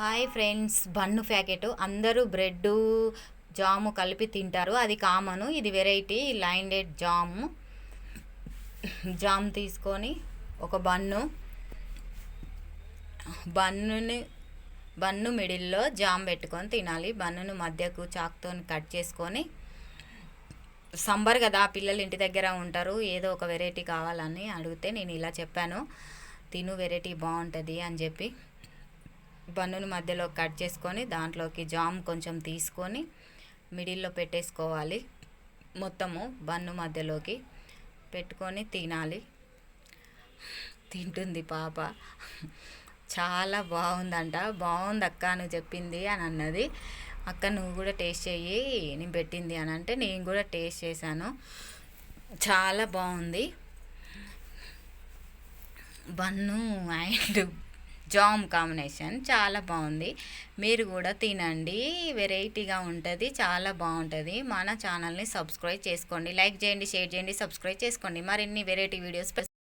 Hi friends bun packet. అందరూ bread jam కలిపి తింటారు. అది కామను. ఇది వెరైటీ లైండెడ్ జాము. జామ్ తీసుకొని ఒక బన్ను. బన్నుని బన్ను మిడిల్లో జామ్ పెట్టుకొని తినాలి. బన్నును మధ్యకు చాక్తో కట్ చేసుకొని సంబర్ కదా పిల్లలు ఇంటి దగ్గర ఉంటారు. ఏదో ఒక వెరైటీ కావాలని అడిగితే నేను ఇలా చెప్పాను. తిను వెరైటీ బాగుంటుంది అని చెప్పి. బన్నును మధ్యలో కట్ చేసుకొని దాంట్లోకి జామ్ కొంచెం తీసుకొని మిడిల్లో పెట్టేసుకోవాలి. మొత్తము బన్ను మధ్యలోకి పెట్టుకొని తినాలి. తింటుంది పాప. చాలా బాగుందంట. బాగుంది అక్క నువ్వు చెప్పింది అని అన్నది. అక్క నువ్వు కూడా టేస్ట్ చెయ్యి నేను పెట్టింది అని అంటే నేను కూడా టేస్ట్ చేశాను. చాలా బాగుంది. బన్ను అండ్ జామ్ కాంబినేషన్ చాలా బాగుంది. మీరు కూడా తినండి. వెరైటీగా ఉంటుంది. చాలా బాగుంటుంది. మన ఛానల్ని సబ్స్క్రైబ్ చేసుకోండి. లైక్ చేయండి షేర్ చేయండి సబ్స్క్రైబ్ చేసుకోండి. మరిన్ని వెరైటీ వీడియోస్